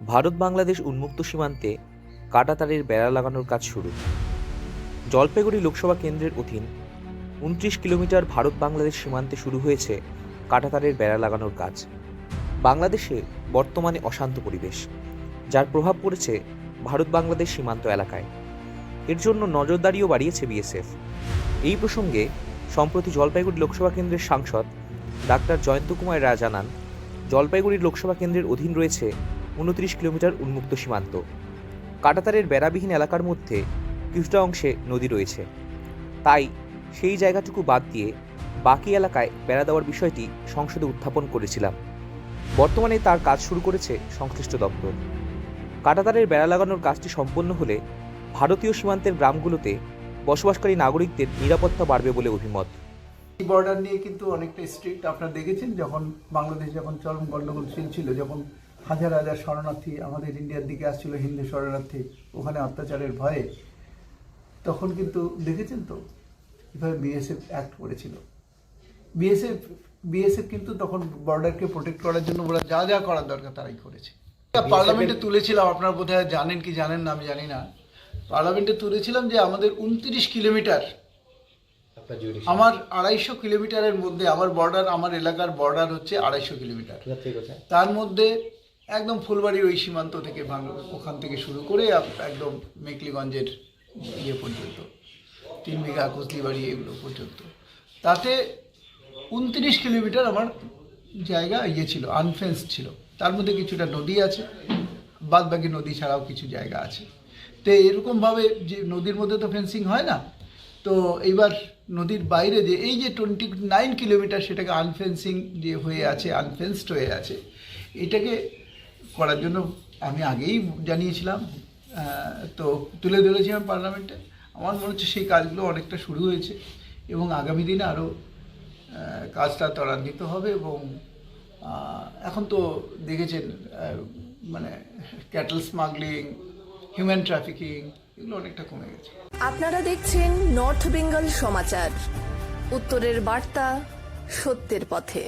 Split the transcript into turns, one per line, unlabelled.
ভারত বাংলাদেশ উন্মুক্ত সীমান্তে কাঁটাতারের বেড়া লাগানোর কাজ শুরু। জলপাইগুড়ি লোকসভা কেন্দ্রের অধীন উনত্রিশ কিলোমিটার ভারত বাংলাদেশ সীমান্তে শুরু হয়েছে কাঁটাতারের বেড়া লাগানোর কাজ। বাংলাদেশে বর্তমানে অশান্ত পরিবেশ, যার প্রভাব পড়েছে ভারত বাংলাদেশ সীমান্ত এলাকায়। এর জন্য নজরদারিও বাড়িয়েছে বিএসএফ। এই প্রসঙ্গে সম্প্রতি জলপাইগুড়ি লোকসভা কেন্দ্রের সাংসদ ডাক্তার জয়ন্ত কুমার রায় জানান, জলপাইগুড়ি লোকসভা কেন্দ্রের অধীন রয়েছে উনত্রিশ কিলোমিটার উন্মুক্ত সীমান্ত। কাটাতারের বেড়াবিহীন এলাকার মধ্যে কিছুটা অংশে নদী রয়েছে। তাই সেই জায়গাটুকু বাদ দিয়ে বাকি এলাকায় বেড়া দেওয়ার বিষয়টি সংসদে উত্থাপন করেছিলাম। বর্তমানে তার কাজ শুরু করেছে সংশ্লিষ্ট দপ্তর। কাটাতারের বেড়া লাগানোর কাজটি সম্পন্ন হলে ভারতীয় সীমান্তের গ্রামগুলোতে বসবাসকারী নাগরিকদের নিরাপত্তা বাড়বে বলে অভিমত।
বর্ডার নিয়ে কিন্তু অনেকটা স্ট্রিক্ট আপনারা দেখেছেন, যখন বাংলাদেশ যখন চরম গণ্ডগোলশীল ছিল, যখন হাজার হাজার শরণার্থী আমাদের ইন্ডিয়ার দিকে আসছিল হিন্দু শরণার্থী ওখানে অত্যাচারের ভয়ে। তখন কিন্তু দেখেছেন তো কীভাবে বিএসএফ অ্যাক্ট করেছিল। বিএসএফ বিএসএফ কিন্তু তখন বর্ডারকে প্রোটেক্ট করার জন্য ওরা যা যা করার দরকার তারাই করেছে। পার্লামেন্টে তুলেছিলাম আপনারা বোধহয় জানেন কি জানেন না আমি জানি না। পার্লামেন্টে তুলেছিলাম যে আমাদের উনত্রিশ কিলোমিটার আমার আড়াইশো কিলোমিটারের মধ্যে আমার বর্ডার আমার এলাকার বর্ডার হচ্ছে আড়াইশো কিলোমিটার। তার মধ্যে একদম ফুলবাড়ির ওই সীমান্ত থেকে বাংলা ওখান থেকে শুরু করে একদম মেকলিগঞ্জের ইয়ে পর্যন্ত, তিন বিঘা কুচলিবাড়ি এগুলো পর্যন্ত। তাতে উনত্রিশ কিলোমিটার আমার জায়গা ইয়ে ছিল আনফেন্স ছিল। তার মধ্যে কিছুটা নদী আছে বাদ বাকি নদী ছাড়াও কিছু জায়গা আছে। তো এরকমভাবে যে নদীর মধ্যে তো ফেন্সিং হয় না, তো এইবার নদীর বাইরে যে এই যে টোয়েন্টি নাইন কিলোমিটার সেটাকে আনফেন্সিং যে হয়ে আছে আনফেন্সড হয়ে আছে, এটাকে করার জন্য আমি আগেই জানিয়েছিলাম তো তুলে ধরেছিলাম পার্লামেন্টে। আমার মনে হচ্ছে সেই কাজগুলো অনেকটা শুরু হয়েছে এবং আগামী দিনে আরও কাজটা ত্বরান্বিত হবে এবং এখন তো দেখেছেন মানে ক্যাটল স্মাগলিং, হিউম্যান ট্রাফিকিং, এগুলো অনেকটা কমে গেছে।
আপনারা দেখছেন নর্থ বেঙ্গল সমাচার, উত্তরের বার্তা সত্যের পথে।